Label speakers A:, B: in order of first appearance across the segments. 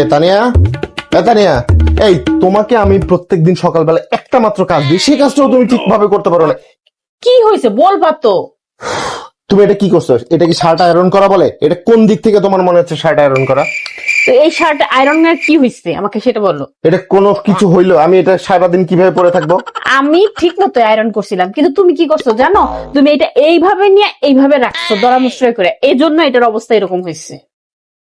A: এ তানিয়া? এ তানিয়া এই তোমাকে আমি প্রত্যেকদিন সকালবেলা একটা মাত্র কাজ দিই সেই কাজটাও তুমি ঠিকভাবে করতে পারো না।
B: কি হয়েছে? বলবা তো।
A: তুমি এটা কি করছ? এটা কি শার্ট আয়রন করা বলে? এটা কোন দিক থেকে তোমার মনে হচ্ছে শার্ট আয়রন করা?
B: তো এই শার্ট আয়রন এর কি হয়েছে? আমাকে সেটা বলো।
A: এটা কোনো কিছু হইল? আমি এটা সারাদিন কীভাবে পরে থাকব?
B: আমি ঠিক মতো আয়রন করছিলাম কিন্তু তুমি কি করছ জানো? তুমি এটা এইভাবে নিয়ে এইভাবে রাখছো দরামশ্রয় করে। এই জন্য এটার অবস্থা এরকম হয়েছে।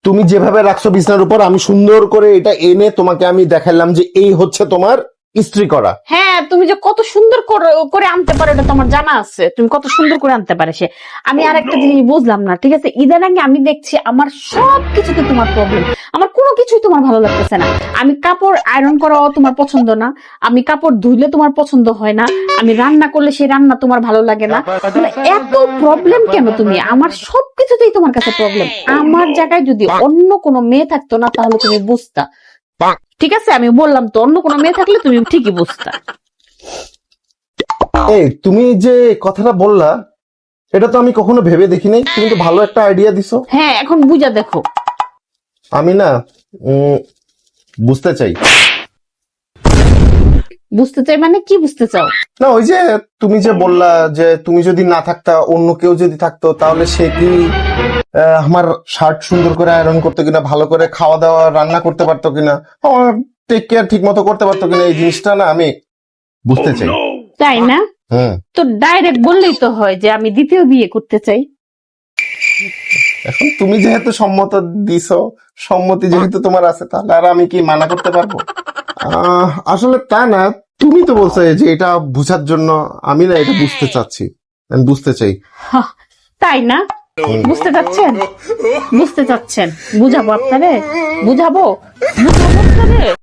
A: তুমি যেভাবে রাখছো বিছনার উপর, আমি সুন্দর করে এটা এনে তোমাকে আমি দেখালাম যে এই হচ্ছে তোমার ইস্ত্রি করা।
B: হ্যাঁ তুমি যে কত সুন্দর করে- করে আনতে পারো এটা তোমার জানা আছে। তুমি কত সুন্দর করে আনতে পারে সে। আমি আর একটা জিনিস বুঝলাম না ঠিক আছে? ইদানিং আমি দেখছি আমার সব কিছুতে তোমার প্রবলেম আমার কোনো কিছুই তোমার ভালো লাগতেছে না। আমি কাপড় আয়রন করাও তোমার পছন্দ না। আমি কাপড় ধুইলে তোমার পছন্দ হয় না। আমি রান্না করলে সেই রান্না তোমার ভালো লাগে না। এত প্রবলেম কেন তুমি? আমার সব কিছুতেই তোমার কাছে প্রবলেম আমার জায়গায় যদি অন্য কোনো মেয়ে থাকতো না তাহলে তুমি বুঝতা। ঠিক আছে আমি বললাম তো অন্য কোনো মেয়ে থাকলে তুমি ঠিকই বুঝতা।
A: এই তুমি যে কথাটা বললা এটা তো আমি কখনো ভেবে দেখি নাই তুমি তো ভালো একটা আইডিয়া দিছো।
B: হ্যাঁ এখন বুঝা দেখো।
A: আমি না উম, বুঝতে চাই।
B: বুঝতে চাই মানে কি বুঝতে চাও?
A: না ওই যে তুমি যে বললা যে তুমি যদি না থাকতা অন্য কেউ যদি থাকতো তাহলে সে কি আমার শার্ট সুন্দর করে আয়রন করতো কিনা ভালো করে খাওয়া দাওয়া রান্না করতে পারতো কিনা আমার টেক কেয়ার ঠিক মতো করতে পারতো কিনা এই জিনিসটা না আমি বুঝতে চাই।
B: তাই না? তো ডাইরেক্ট বললেই তো হয় যে আমি দ্বিতীয় বিয়ে করতে চাই।
A: এখন তুমি যেহেতু সম্মত দিছো সম্মতি যেহেতু তোমার আছে তাহলে আর আমি কি মানা করতে পারব? আসলে তা না তুমি তো বলছো যে এটা বুঝার জন্য আমি না এটা বুঝতে চাচ্ছি আমি বুঝতে চাই।
B: তাই না? বুঝতে চাচ্ছেন বুঝতে চাচ্ছেন বুঝাবো আপনারে বুঝাবো বুঝাবো আপনারে